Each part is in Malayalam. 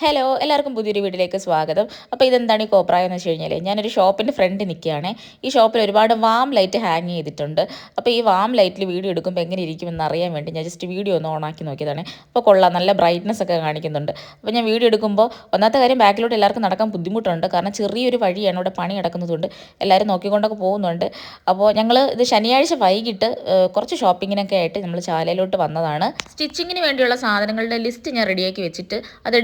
ഹലോ എല്ലാവർക്കും പുതിയൊരു വീട്ടിലേക്ക് സ്വാഗതം. അപ്പോൾ ഇതെന്താണ് ഈ കോപ്രായം എന്ന് വെച്ച് കഴിഞ്ഞാൽ ഞാനൊരു ഷോപ്പിന്റെ ഫ്രണ്ട് നിൽക്കുകയാണ് ഈ ഷോപ്പിൽ ഒരുപാട് വാം ലൈറ്റ് ഹാങ് ചെയ്തിട്ടുണ്ട്. അപ്പോൾ ഈ വാം ലൈറ്റിൽ വീഡിയോ എടുക്കുമ്പോൾ എങ്ങനെ ഇരിക്കുമെന്ന് അറിയാൻ വേണ്ടി ഞാൻ ജസ്റ്റ് വീഡിയോ ഒന്ന് ഓണാക്കി നോക്കിയതാണ്. അപ്പോൾ കൊള്ളാം നല്ല ബ്രൈറ്റ്നസ് ഒക്കെ കാണിക്കുന്നുണ്ട്. അപ്പോൾ ഞാൻ വീഡിയോ എടുക്കുമ്പോൾ ഒന്നാമത്തെ കാര്യം ബാക്കിലോട്ട് എല്ലാവർക്കും നടക്കാൻ ബുദ്ധിമുട്ടുണ്ട്. കാരണം ചെറിയൊരു വഴിയാണ് ഇവിടെ പണി നടക്കുന്നതുകൊണ്ട് എല്ലാവരും നോക്കിക്കൊണ്ടൊക്കെ പോകുന്നുണ്ട്. അപ്പോൾ ഞങ്ങൾ ഇത് ശനിയാഴ്ച വൈകിട്ട് കുറച്ച് ഷോപ്പിങ്ങിനൊക്കെ ആയിട്ട് നമ്മൾ ചാലയിലോട്ട് വന്നതാണ്. സ്റ്റിച്ചിങ്ങിന് വേണ്ടിയുള്ള സാധനങ്ങളുടെ ലിസ്റ്റ് ഞാൻ റെഡിയാക്കി വെച്ചിട്ട് അത്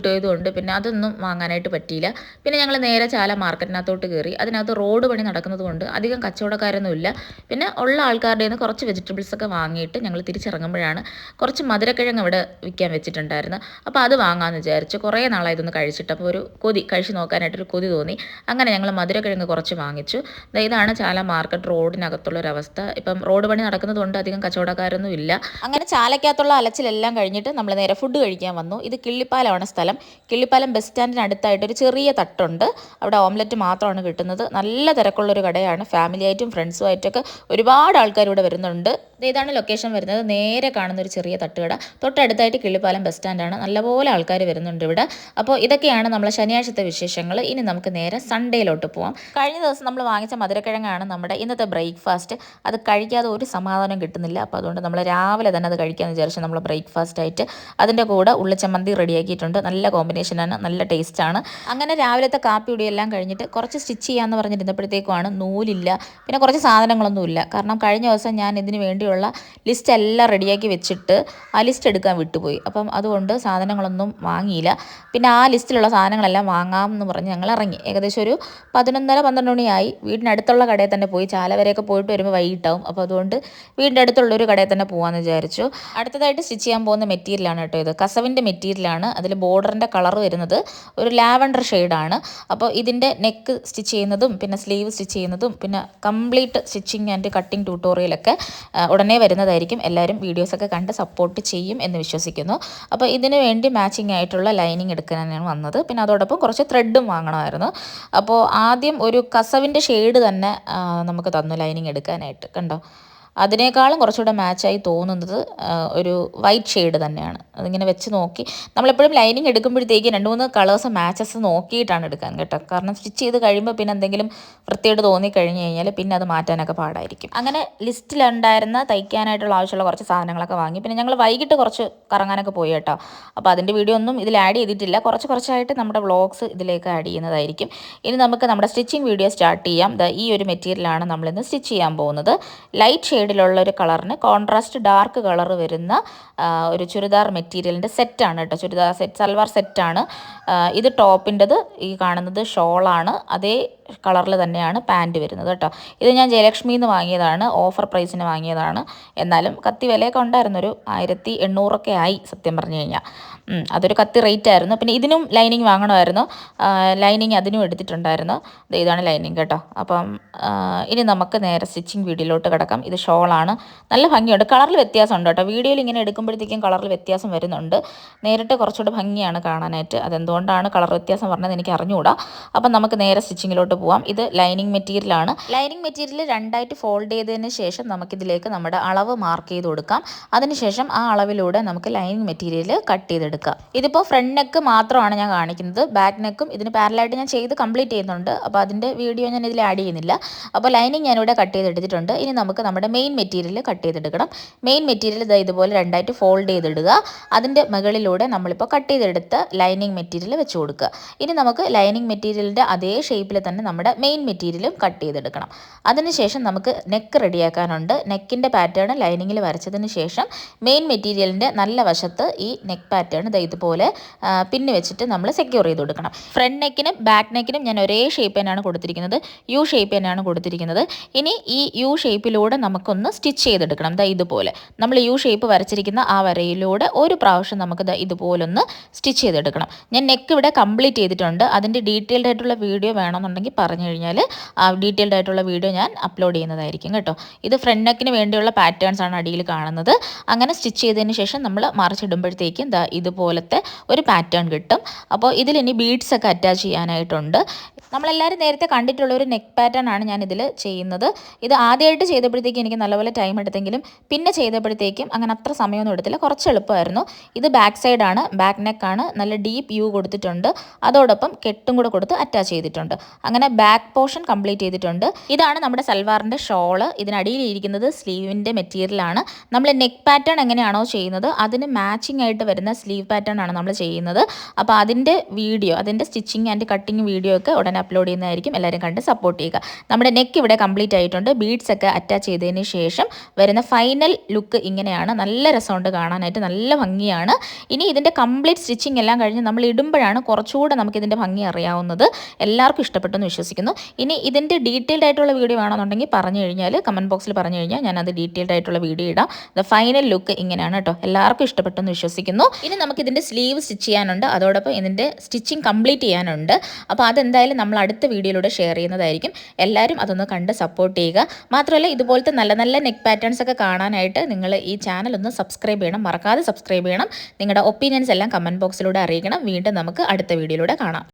എടുക്കാൻ കൊണ്ട് പിന്നെ അതൊന്നും വാങ്ങാനായിട്ട് പറ്റിയില്ല. പിന്നെ ഞങ്ങൾ നേരെ ചാല മാർക്കറ്റിനകത്തോട്ട് കയറി അതിനകത്ത് റോഡ് പണി നടക്കുന്നത് കൊണ്ട് അധികം കച്ചവടക്കാരൊന്നും ഇല്ല. പിന്നെ ഉള്ള ആൾക്കാരുടെ നിന്ന് കുറച്ച് വെജിറ്റബിൾസ് ഒക്കെ വാങ്ങിയിട്ട് ഞങ്ങൾ തിരിച്ചിറങ്ങുമ്പോഴാണ് കുറച്ച് മധുരക്കിഴങ്ങ് ഇവിടെ വിൽക്കാൻ വെച്ചിട്ടുണ്ടായിരുന്നു. അപ്പോൾ അത് വാങ്ങാമെന്ന് വിചാരിച്ചു കുറേ നാളായി ഇതൊന്ന് കഴിച്ചിട്ട്. അപ്പോൾ ഒരു കൊതി കഴിച്ച് നോക്കാനായിട്ടൊരു കൊതി തോന്നി. അങ്ങനെ ഞങ്ങൾ മധുരക്കിഴങ്ങ് കുറച്ച് വാങ്ങിച്ചു. ഇതാണ് ചാല മാർക്കറ്റ് റോഡിനകത്തുള്ള ഒരു അവസ്ഥ ഇപ്പം റോഡ് പണി നടക്കുന്നത് കൊണ്ട് അധികം കച്ചവടക്കാരൊന്നും ഇല്ല. അങ്ങനെ ചാലക്കകത്തുള്ള അലച്ചിലെല്ലാം കഴിഞ്ഞിട്ട് നമ്മൾ നേരെ ഫുഡ് കഴിക്കാൻ വന്നു. ഇത് കിള്ളിപ്പാലമാണ് സ്ഥലം. കിള്ളിപ്പാലം കിള്ളിപ്പാലം ബസ് സ്റ്റാൻഡിനടുത്തായിട്ട് ഒരു ചെറിയ തട്ടുണ്ട്. അവിടെ ഓംലെറ്റ് മാത്രമാണ് കിട്ടുന്നത്. നല്ല തിരക്കുള്ളൊരു കടയാണ്. ഫാമിലിയായിട്ടും ഫ്രണ്ട്സുമായിട്ടൊക്കെ ഒരുപാട് ആൾക്കാർ ഇവിടെ വരുന്നുണ്ട്. ഇതാണ് ലൊക്കേഷൻ വരുന്നത്. നേരെ കാണുന്ന ഒരു ചെറിയ തട്ടുകട. തൊട്ടടുത്തായിട്ട് കിള്ളിപ്പാലം ബസ് സ്റ്റാൻഡാണ്. നല്ലപോലെ ആൾക്കാർ വരുന്നുണ്ട് ഇവിടെ. അപ്പോൾ ഇതൊക്കെയാണ് നമ്മളെ ശനിയാഴ്ചത്തെ വിശേഷങ്ങൾ. ഇനി നമുക്ക് നേരെ സൺഡേയിലോട്ട് പോവാം. കഴിഞ്ഞ ദിവസം നമ്മൾ വാങ്ങിച്ച മധുരക്കിഴങ്ങാണ് നമ്മുടെ ഇന്നത്തെ ബ്രേക്ക്ഫാസ്റ്റ്. അത് കഴിക്കാതെ ഒരു സമാധാനം കിട്ടുന്നില്ല. അപ്പോൾ അതുകൊണ്ട് നമ്മൾ രാവിലെ തന്നെ അത് കഴിക്കാമെന്ന് വിചാരിച്ചു നമ്മൾ ബ്രേക്ക്ഫാസ്റ്റ് ആയിട്ട് അതിന്റെ കൂടെ ഉള്ളിച്ചമ്മന്തി റെഡിയാക്കിയിട്ടുണ്ട്. നല്ല കോമ്പിനേഷനാണ് നല്ല ടേസ്റ്റാണ് അങ്ങനെ രാവിലത്തെ കാപ്പി എല്ലാം കഴിഞ്ഞിട്ട് കുറച്ച് സ്റ്റിച്ച് ചെയ്യാമെന്ന് പറഞ്ഞിരുന്നപ്പോഴത്തേക്കുമാണ് നൂലില്ല. പിന്നെ കുറച്ച് സാധനങ്ങളൊന്നുമില്ല കാരണം കഴിഞ്ഞ ദിവസം ഞാൻ ഇതിന് വേണ്ടിയുള്ള ലിസ്റ്റ് എല്ലാം റെഡിയാക്കി വെച്ചിട്ട് ആ ലിസ്റ്റ് എടുക്കാൻ വിട്ടുപോയി. അപ്പം അതുകൊണ്ട് സാധനങ്ങളൊന്നും വാങ്ങിയില്ല. പിന്നെ ആ ലിസ്റ്റിലുള്ള സാധനങ്ങളെല്ലാം വാങ്ങാം എന്ന് പറഞ്ഞ് ഞങ്ങൾ ഇറങ്ങി. ഏകദേശം ഒരു പതിനൊന്നര പന്ത്രണ്ട് മണിയായി. വീടിനടുത്തുള്ള കടയിൽ തന്നെ പോയി. ചാല വരെയൊക്കെ പോയിട്ട് വരുമ്പോൾ വൈകിട്ടാവും. അപ്പോൾ അതുകൊണ്ട് വീടിന്റെ അടുത്തുള്ള ഒരു കടയിൽ തന്നെ പോകാമെന്ന് വിചാരിച്ചു. അടുത്തതായിട്ട് സ്റ്റിച്ച് ചെയ്യാൻ പോകുന്ന മെറ്റീരിയലാണ് കേട്ടോ ഇത്. കസവിന്റെ മെറ്റീരിയലാണ്. അതിൽ ബോർഡറിന്റെ കളർ വരുന്നത് ഒരു ലാവൻഡർ ഷെയ്ഡാണ്. അപ്പോൾ ഇതിന്റെ നെക്ക് സ്റ്റിച്ച് ചെയ്യുന്നതും പിന്നെ സ്ലീവ് സ്റ്റിച്ച് ചെയ്യുന്നതും പിന്നെ കംപ്ലീറ്റ് സ്റ്റിച്ചിങ് ആൻഡ് കട്ടിങ് ട്യൂട്ടോറിയലൊക്കെ ഉടനെ വരുന്നതായിരിക്കും. എല്ലാവരും വീഡിയോസൊക്കെ കണ്ട് സപ്പോർട്ട് ചെയ്യും എന്ന് വിശ്വസിക്കുന്നു. അപ്പോൾ ഇതിന് വേണ്ടി മാച്ചിങ് ആയിട്ടുള്ള ലൈനിങ് എടുക്കാനാണ് വന്നത്. പിന്നെ അതോടൊപ്പം കുറച്ച് ത്രെഡും വാങ്ങണമായിരുന്നു. അപ്പോൾ ആദ്യം ഒരു കസവിന്റെ ഷെയ്ഡ് തന്നെ നമുക്ക് തന്നു ലൈനിങ് എടുക്കാനായിട്ട്. കണ്ടോ? അതിനേക്കാളും കുറച്ചുകൂടെ മാച്ചായി തോന്നുന്നത് ഒരു വൈറ്റ് ഷെയ്ഡ് തന്നെയാണ്. അതിങ്ങനെ വെച്ച് നോക്കി. നമ്മളെപ്പോഴും ലൈനിങ് എടുക്കുമ്പോഴത്തേക്ക് രണ്ട് മൂന്ന് കളേഴ്സ് മാച്ചസ് നോക്കിയിട്ടാണ് എടുക്കാൻ കേട്ടോ. കാരണം സ്റ്റിച്ച് ചെയ്ത് കഴിയുമ്പോൾ പിന്നെ എന്തെങ്കിലും വൃത്തിയായിട്ട് തോന്നിക്കഴിഞ്ഞ് കഴിഞ്ഞാൽ പിന്നെ അത് മാറ്റാനൊക്കെ പാടായിരിക്കും. അങ്ങനെ ലിസ്റ്റിലുണ്ടായിരുന്ന തയ്ക്കാനായിട്ടുള്ള ആവശ്യമുള്ള കുറച്ച് സാധനങ്ങളൊക്കെ വാങ്ങി. പിന്നെ ഞങ്ങൾ വൈകിട്ട് കുറച്ച് കറങ്ങാനൊക്കെ പോയി കേട്ടോ. അപ്പോൾ അതിന്റെ വീഡിയോ ഒന്നും ഇതിൽ ആഡ് ചെയ്തിട്ടില്ല. കുറച്ച് കുറച്ചായിട്ട് നമ്മുടെ വ്ളോഗ്സ് ഇതിലേക്ക് ആഡ് ചെയ്യുന്നതായിരിക്കും. ഇനി നമുക്ക് നമ്മുടെ സ്റ്റിച്ചിങ് വീഡിയോ സ്റ്റാർട്ട് ചെയ്യാം. ഈ ഒരു മെറ്റീരിയലാണ് നമ്മളിന്ന് സ്റ്റിച്ച് ചെയ്യാൻ പോകുന്നത്. ലൈറ്റ് ഷെയ്ഡിലുള്ള ഒരു കളറിന് കോൺട്രാസ്റ്റ് ഡാർക്ക് കളർ വരുന്ന ഒരു ചുരിദാർ മെറ്റീരിയലിന്റെ സെറ്റാണ് കേട്ടോ ചുരിദാർ സെറ്റ് സൽവാർ സെറ്റാണ് ഇത് ടോപ്പിന്റെത് ഈ കാണുന്നത് ഷോളാണ്. അതേ കളറിൽ തന്നെയാണ് പാന്റ് വരുന്നത് കേട്ടോ. ഇത് ഞാൻ ജയലക്ഷ്മിയിൽ നിന്ന് വാങ്ങിയതാണ് ഓഫർ പ്രൈസിന് വാങ്ങിയതാണ്. എന്നാലും കത്തി വിലയൊക്കെ ഉണ്ടായിരുന്നു ഒരു ആയിരത്തി എണ്ണൂറൊക്കെ ആയി സത്യം പറഞ്ഞു കഴിഞ്ഞാൽ അതൊരു കത്തി റേറ്റ് ആയിരുന്നു. പിന്നെ ഇതിനും ലൈനിങ് വാങ്ങണമായിരുന്നു. ലൈനിങ് അതിനും എടുത്തിട്ടുണ്ടായിരുന്നു. ഇതാണ് ലൈനിങ് കേട്ടോ. അപ്പം ഇനി നമുക്ക് നേരെ സ്റ്റിച്ചിങ് വീഡിയോയിലോട്ട് കിടക്കാം. ഇത് ഷോളാണ് നല്ല ഭംഗിയുണ്ട്. കളറിൽ വ്യത്യാസമുണ്ട് കേട്ടോ. വീഡിയോയിൽ ഇങ്ങനെ എടുക്കുമ്പോഴത്തേക്കും കളറിൽ വ്യത്യാസം വരുന്നുണ്ട്. നേരിട്ട് കുറച്ചുകൂടെ ഭംഗിയാണ് കാണാനായിട്ട്. അതെന്തുകൊണ്ടാണ് കളർ വ്യത്യാസം പറഞ്ഞത് എനിക്ക് അറിഞ്ഞുകൂടാ അപ്പം നമുക്ക് നേരെ സ്റ്റിച്ചിങ്ങിലോട്ട് പോവാം. ഇത് ലൈനിങ് മെറ്റീരിയലാണ്. ലൈനിങ് മെറ്റീരിയൽ രണ്ടായിട്ട് ഫോൾഡ് ചെയ്തതിന് ശേഷം നമുക്കിതിലേക്ക് നമ്മുടെ അളവ് മാർക്ക് ചെയ്ത് കൊടുക്കാം. അതിനുശേഷം ആ അളവിലൂടെ നമുക്ക് ലൈനിങ് മെറ്റീരിയൽ കട്ട് ചെയ്തെടുക്കാം. ഇതിപ്പോൾ ഫ്രണ്ട് നെക്ക് മാത്രമാണ് ഞാൻ കാണിക്കുന്നത്. ബാക്ക് നെക്കും ഇതിന് പാരലായിട്ട് ഞാൻ ചെയ്ത് കംപ്ലീറ്റ് ചെയ്യുന്നുണ്ട്. അപ്പോൾ അതിന്റെ വീഡിയോ ഞാൻ ഇതിൽ ആഡ് ചെയ്യുന്നില്ല. അപ്പോൾ ലൈനിങ് ഞാനിവിടെ കട്ട് ചെയ്തെടുത്തിട്ടുണ്ട്. ഇനി നമുക്ക് നമ്മുടെ മെയിൻ മെറ്റീരിയൽ കട്ട് ചെയ്തെടുക്കണം. മെയിൻ മെറ്റീരിയൽ ഇതാ ഇതുപോലെ രണ്ടായിട്ട് ഫോൾഡ് ചെയ്തിടുക. അതിന്റെ മുകളിലൂടെ നമ്മളിപ്പോൾ കട്ട് ചെയ്തെടുത്ത ലൈനിങ് മെറ്റീരിയൽ വെച്ച് കൊടുക്കുക. ഇനി നമുക്ക് ലൈനിങ് മെറ്റീരിയലിന്റെ അതേ ഷേപ്പിൽ തന്നെ നമ്മുടെ മെയിൻ മെറ്റീരിയലും കട്ട് ചെയ്തെടുക്കണം. അതിനുശേഷം നമുക്ക് നെക്ക് റെഡിയാക്കാനുണ്ട് നെക്കിന്റെ പാറ്റേൺ ലൈനിങ്ങിൽ വരച്ചതിന് ശേഷം മെയിൻ മെറ്റീരിയലിന്റെ നല്ല വശത്ത് ഈ നെക്ക് പാറ്റേൺ ഇതുപോലെ പിന്നെ വെച്ചിട്ട് നമ്മൾ സെക്യൂർ ചെയ്ത് കൊടുക്കണം. ഫ്രണ്ട് നെക്കിനും ബാക്ക് നെക്കിനും ഞാൻ ഒരേ ഷേപ്പ് തന്നെയാണ് കൊടുത്തിരിക്കുന്നത്. യു ഷേപ്പ് തന്നെയാണ് കൊടുത്തിരിക്കുന്നത്. ഇനി ഈ യു ഷേപ്പിലൂടെ നമുക്കൊന്ന് സ്റ്റിച്ച് ചെയ്തെടുക്കണം. ദാ ഇതുപോലെ. നമ്മൾ യു ഷേപ്പ് വരച്ചിരിക്കുന്ന ആ വരയിലൂടെ ഒരു പ്രാവശ്യം നമുക്ക് ദാ ഇതുപോലൊന്ന് സ്റ്റിച്ച് ചെയ്തെടുക്കണം. ഞാൻ നെക്ക് ഇവിടെ കംപ്ലീറ്റ് ചെയ്തിട്ടുണ്ട്. അതിന്റെ ഡീറ്റെയിൽഡ് ആയിട്ടുള്ള വീഡിയോ വേണമെന്നുണ്ടെങ്കിൽ പറഞ്ഞു കഴിഞ്ഞാൽ ഡീറ്റെയിൽഡ് ആയിട്ടുള്ള വീഡിയോ ഞാൻ അപ്ലോഡ് ചെയ്യുന്നതായിരിക്കും കേട്ടോ. ഇത് ഫ്രണ്ട് നെക്കിന് വേണ്ടിയുള്ള പാറ്റേൺസ് ആണ് അടിയിൽ കാണുന്നത്. അങ്ങനെ സ്റ്റിച്ച് ചെയ്തതിന് ശേഷം നമ്മൾ മറിച്ചിടുമ്പോഴത്തേക്കും ദാ ഇതുപോലത്തെ ഒരു പാറ്റേൺ കിട്ടും. അപ്പോൾ ഇതിലിനി ബീഡ്സ് ഒക്കെ അറ്റാച്ച് ചെയ്യാനായിട്ടുണ്ട്. നമ്മളെല്ലാവരും നേരത്തെ കണ്ടിട്ടുള്ള ഒരു നെക്ക് പാറ്റേൺ ആണ് ഞാൻ ഇതിൽ ചെയ്യുന്നത്. ഇത് ആദ്യമായിട്ട് ചെയ്തപ്പോഴത്തേക്കും എനിക്ക് നല്ലപോലെ ടൈം എടുത്തെങ്കിലും പിന്നെ ചെയ്തപ്പോഴത്തേക്കും അങ്ങനെ അത്ര സമയമൊന്നും എടുത്തില്ല. കുറച്ച് എളുപ്പമായിരുന്നു. ഇത് ബാക്ക് സൈഡാണ് ബാക്ക് നെക്കാണ് നല്ല ഡീപ്പ് യു കൊടുത്തിട്ടുണ്ട്. അതോടൊപ്പം കെട്ടും കൂടെ കൊടുത്ത് അറ്റാച്ച് ചെയ്തിട്ടുണ്ട്. അങ്ങനെ ബാക്ക് പോർഷൻ കംപ്ലീറ്റ് ചെയ്തിട്ടുണ്ട്. ഇതാണ് നമ്മുടെ സൽവാറിന്റെ ഷോൾ ഇതിനടിയിൽ ഇരിക്കുന്നത് സ്ലീവിന്റെ മെറ്റീരിയലാണ് നമ്മൾ നെക്ക് പാറ്റേൺ എങ്ങനെയാണോ ചെയ്യുന്നത് അതിന് മാച്ചിങ് ആയിട്ട് വരുന്ന സ്ലീവ് പാറ്റേൺ ആണ് നമ്മൾ ചെയ്യുന്നത്. അപ്പോൾ അതിന്റെ വീഡിയോ അതിന്റെ സ്റ്റിച്ചിങ് ആൻഡ് കട്ടിങ് വീഡിയോ ഒക്കെ ഉടനെ അപ്ലോഡ് ചെയ്യുന്നതായിരിക്കും. എല്ലാവരും കണ്ട് സപ്പോർട്ട് ചെയ്യുക. നമ്മുടെ നെക്ക് ഇവിടെ കംപ്ലീറ്റ് ആയിട്ടുണ്ട്. ബീഡ്സ് ഒക്കെ അറ്റാച്ച് ചെയ്തതിന് ശേഷം വരുന്ന ഫൈനൽ ലുക്ക് ഇങ്ങനെയാണ്. നല്ല രസമുണ്ട് കാണാനായിട്ട്. നല്ല ഭംഗിയാണ്. ഇനി ഇതിന്റെ കംപ്ലീറ്റ് സ്റ്റിച്ചിങ് എല്ലാം കഴിഞ്ഞ് നമ്മൾ ഇടുമ്പോഴാണ് കുറച്ചുകൂടെ നമുക്ക് ഇതിന്റെ ഭംഗി അറിയാവുന്നത്. എല്ലാവർക്കും ഇഷ്ടപ്പെട്ടെന്ന് വിശ്വസിക്കുന്നു. ഇനി ഇതിന്റെ ഡീറ്റെയിൽഡ് ആയിട്ടുള്ള വീഡിയോ വേണമെന്നുണ്ടെങ്കിൽ പറഞ്ഞു കഴിഞ്ഞാൽ കമന്റ് ബോക്സിൽ പറഞ്ഞു കഴിഞ്ഞാൽ ഞാൻ അത് ഡീറ്റെയിൽഡ് ആയിട്ടുള്ള വീഡിയോ ഇടാം. ദ ഫൈനൽ ലുക്ക് ഇങ്ങനെയാണ് കേട്ടോ എല്ലാവർക്കും ഇഷ്ടപ്പെട്ടെന്ന് വിശ്വസിക്കുന്നു. ഇനി നമുക്ക് ഇതിന്റെ സ്ലീവ് സ്റ്റിച്ച് ചെയ്യാനുണ്ട്. അതോടൊപ്പം ഇതിന്റെ സ്റ്റിച്ചിങ് കംപ്ലീറ്റ് ചെയ്യാനുണ്ട്. അപ്പോൾ അതെന്തായാലും നമ്മൾ അടുത്ത വീഡിയോയിലൂടെ ഷെയർ ചെയ്യുന്നതായിരിക്കും. എല്ലാവരും അതൊന്ന് കണ്ട് സപ്പോർട്ട് ചെയ്യുക. മാത്രമല്ല ഇതുപോലത്തെ നല്ല നല്ല നെക്ക് പാറ്റേൺസ് ഒക്കെ കാണാനായിട്ട് നിങ്ങൾ ഈ ചാനൽ ഒന്ന് സബ്സ്ക്രൈബ് ചെയ്യണം. മറക്കാതെ സബ്സ്ക്രൈബ് ചെയ്യണം. നിങ്ങളുടെ ഒപ്പീനിയൻസ് എല്ലാം കമന്റ് ബോക്സിലൂടെ അറിയിക്കണം. വീണ്ടും നമുക്ക് അടുത്ത വീഡിയോയിലൂടെ കാണാം.